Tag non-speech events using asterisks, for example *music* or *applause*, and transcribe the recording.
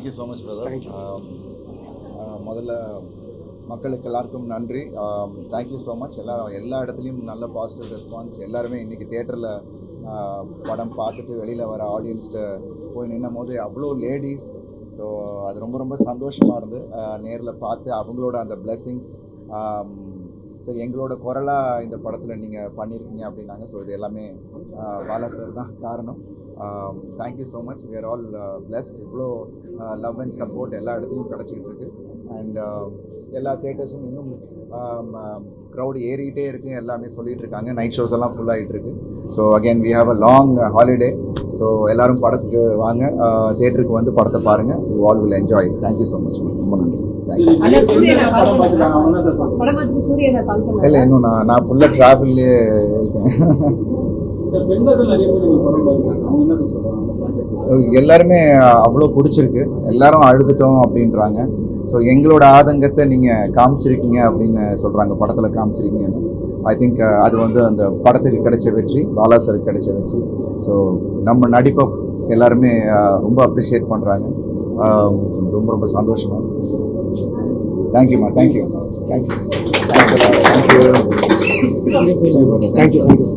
Thank you so much brother முதல்ல மக்களுக்கு எல்லாருக்கும் நன்றி. தேங்க்யூ ஸோ மச் எல்லா எல்லா இடத்துலையும் நல்ல பாசிட்டிவ் ரெஸ்பான்ஸ் எல்லாருமே இன்றைக்கி தேட்டரில் படம் பார்த்துட்டு வெளியில் வர ஆடியன்ஸ்கிட்ட போய் நின்னும் போது அவ்வளோ லேடிஸ் ஸோ அது ரொம்ப ரொம்ப சந்தோஷமாக இருந்து நேரில் பார்த்து அவங்களோட அந்த பிளெஸ்ஸிங்ஸ் சரி எங்களோட குரலாக இந்த படத்தில் நீங்கள் பண்ணியிருக்கீங்க அப்படின்னாங்க ஸோ இது எல்லாமே பாலா சார் தான் காரணம். Thank you so much we are all blessed. இவ்வளோ லவ் அண்ட் சப்போர்ட் எல்லா இடத்துலையும் கிடச்சிக்கிட்டு இருக்கு. அண்ட் எல்லா தேட்டர்ஸும் இன்னும் க்ரௌட் ஏறிக்கிட்டே இருக்கு. எல்லாமே சொல்லிட்டு இருக்காங்க. நைட் ஷோஸ் எல்லாம் full ஆயிட்டு இருக்கு. So again we have a long holiday so எல்லாரும் படத்துக்கு வாங்க. தேட்டருக்கு வந்து படத்தை பாருங்கள் you all will enjoy thank you so much ரொம்ப நன்றி. இல்லை இன்னும் நான் நான் ஃபுல்லாக ட்ராவல்லே இருக்கேன். *laughs* எல்லாருமே அவ்வளோ பிடிச்சிருக்கு. எல்லாரும் அழுதுட்டோம் அப்படின்றாங்க. ஸோ எங்களோட ஆதங்கத்தை நீங்கள் காமிச்சிருக்கீங்க அப்படின்னு சொல்கிறாங்க படத்தில் காமிச்சிருக்கீங்கன்னு ஐ திங்க் அது வந்து அந்த படத்துக்கு கிடைச்ச வெற்றி பாலா சாருக்கு கிடைச்ச வெற்றி. ஸோ நம்ம நடிப்பை எல்லாருமே ரொம்ப அப்ரிஷியேட் பண்ணுறாங்க ரொம்ப ரொம்ப சந்தோஷமாக தேங்க்யூம்மா thank you thank you thank you thank you thank you